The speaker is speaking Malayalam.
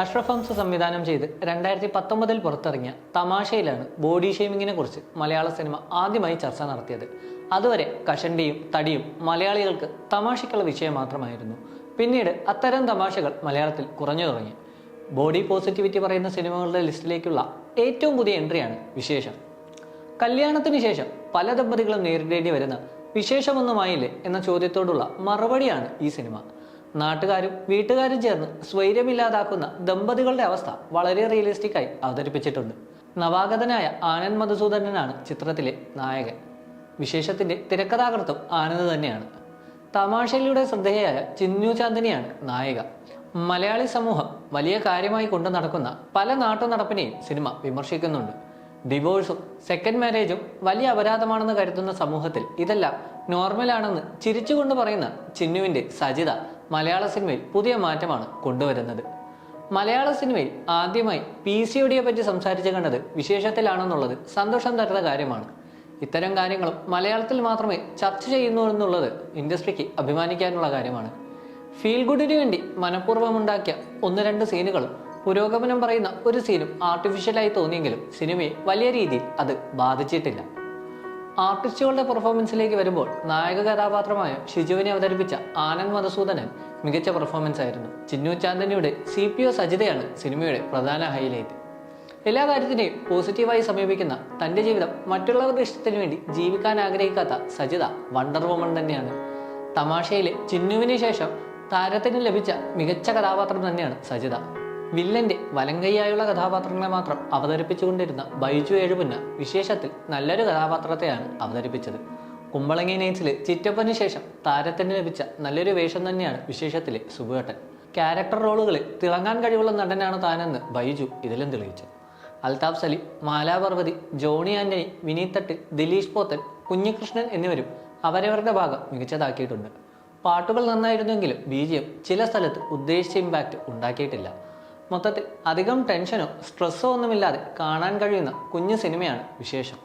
അഷ്റഫ് ഹംസ സംവിധാനം ചെയ്ത് രണ്ടായിരത്തി പത്തൊമ്പതിൽ പുറത്തിറങ്ങിയ തമാശയിലാണ് ബോഡി ഷേമിങ്ങിനെ കുറിച്ച് മലയാള സിനിമ ആദ്യമായി ചർച്ച നടത്തിയത്. അതുവരെ കഷണ്ടിയും തടിയും മലയാളികൾക്ക് തമാശയ്ക്കുള്ള വിഷയം മാത്രമായിരുന്നു. പിന്നീട് അത്തരം തമാശകൾ മലയാളത്തിൽ കുറഞ്ഞു തുടങ്ങി. ബോഡി പോസിറ്റിവിറ്റി പറയുന്ന സിനിമകളുടെ ലിസ്റ്റിലേക്കുള്ള ഏറ്റവും പുതിയ എൻട്രിയാണ് വിശേഷം. കല്യാണത്തിന് ശേഷം പല ദമ്പതികളും നേരിടേണ്ടി വരുന്ന വിശേഷമൊന്നുമായില്ലേ എന്ന ചോദ്യത്തോടുള്ള മറുപടിയാണ് ഈ സിനിമ. നാട്ടുകാരും വീട്ടുകാരും ചേർന്ന് സ്വൈര്യമില്ലാതാക്കുന്ന ദമ്പതികളുടെ അവസ്ഥ വളരെ റിയലിസ്റ്റിക് ആയി അവതരിപ്പിച്ചിട്ടുണ്ട്. നവാഗതനായ ആനന്ദ് മധുസൂദനനാണ് ചിത്രത്തിലെ നായകൻ. വിശേഷത്തിന്റെ തിരക്കഥാകൃത്തും ആനന്ദ് തന്നെയാണ്. തമാശയിലൂടെ ശ്രദ്ധേയയായ ചിന്നു ചാന്ദിനിയാണ് നായിക. മലയാളി സമൂഹം വലിയ കാര്യമായി കൊണ്ടു നടക്കുന്ന പല നാട്ടുനടപ്പിനെയും സിനിമ വിമർശിക്കുന്നുണ്ട്. ഡിവോഴ്സും സെക്കൻഡ് മാരേജും വലിയ അപരാധമാണെന്ന് കരുതുന്ന സമൂഹത്തിൽ ഇതെല്ലാം നോർമലാണെന്ന് ചിരിച്ചുകൊണ്ട് പറയുന്ന ചിന്നുവിന്റെ സജിത മലയാള സിനിമയിൽ പുതിയ മാറ്റമാണ് കൊണ്ടുവരുന്നത്. മലയാള സിനിമയിൽ ആദ്യമായി പി സി ഒടിയെ പറ്റി സംസാരിച്ച് കണ്ടത് വിശേഷത്തിലാണെന്നുള്ളത് സന്തോഷം തരുന്ന കാര്യമാണ്. ഇത്തരം കാര്യങ്ങളും മലയാളത്തിൽ മാത്രമേ ചർച്ച ചെയ്യുന്നു എന്നുള്ളത് ഇൻഡസ്ട്രിക്ക് അഭിമാനിക്കാനുള്ള കാര്യമാണ്. ഫീൽ ഗുഡിന് വേണ്ടി മനഃപൂർവം ഉണ്ടാക്കിയ ഒന്ന് രണ്ട് സീനുകളും പുരോഗമനം പറയുന്ന ഒരു സീനും ആർട്ടിഫിഷ്യലായി തോന്നിയെങ്കിലും സിനിമയെ വലിയ രീതിയിൽ അത് ബാധിച്ചിട്ടില്ല. ആർട്ടിസ്റ്റുകളുടെ പെർഫോമൻസിലേക്ക് വരുമ്പോൾ നായക കഥാപാത്രമായ ഷിജുവിനെ അവതരിപ്പിച്ച ആനന്ദ് മധുസൂദനൻ മികച്ച പെർഫോമൻസ് ആയിരുന്നു. ചിന്നു ചാന്ദനിയുടെ സി പി ഒ സജിതയാണ് സിനിമയുടെ പ്രധാന ഹൈലൈറ്റ് എല്ലാ കാര്യത്തിനെയും പോസിറ്റീവായി സമീപിക്കുന്ന തന്റെ ജീവിതം മറ്റുള്ളവരുടെ ഇഷ്ടത്തിന് വേണ്ടി ജീവിക്കാൻ ആഗ്രഹിക്കാത്ത സജിത വണ്ടർ വുമൺ തന്നെയാണ്. തമാശയിലെ ചിന്നുവിന് ശേഷം താരത്തിന് ലഭിച്ച മികച്ച കഥാപാത്രം തന്നെയാണ് സജിത. വില്ലന്റെ വലങ്കൈയായുള്ള കഥാപാത്രങ്ങളെ മാത്രം അവതരിപ്പിച്ചുകൊണ്ടിരുന്ന ബൈജു എഴുപുന്ന വിശേഷത്തിൽ നല്ലൊരു കഥാപാത്രത്തെയാണ് അവതരിപ്പിച്ചത്. കുമ്പളങ്ങി നൈറ്റ്സിലെ ചിറ്റപ്പന് ശേഷം താരത്തിന് ലഭിച്ച നല്ലൊരു വേഷം തന്നെയാണ് വിശേഷത്തിലെ സുബേട്ടൻ. ക്യാരക്ടർ റോളുകളിൽ തിളങ്ങാൻ കഴിവുള്ള നടനാണ് താനെന്ന് ബൈജു ഇതിലും തെളിയിച്ചു. അൽതാഫ് സലീം മാലാപർവതി ജോണി ആന്റണി വിനീത് തട്ടിൽ ദിലീഷ് പോത്തൻ കുഞ്ഞികൃഷ്ണൻ എന്നിവരും അവരവരുടെ ഭാഗം മികച്ചതാക്കിയിട്ടുണ്ട്. പാട്ടുകൾ നന്നായിരുന്നെങ്കിലും ബീജിയം ചില സ്ഥലത്ത് ഉദ്ദേശിച്ച ഇമ്പാക്റ്റ് ഉണ്ടാക്കിയിട്ടില്ല. മൊത്തത്തിൽ അധികം ടെൻഷനോ സ്ട്രെസ്സോ ഒന്നുമില്ലാതെ കാണാൻ കഴിയുന്ന കുഞ്ഞു സിനിമയാണ് വിശേഷം.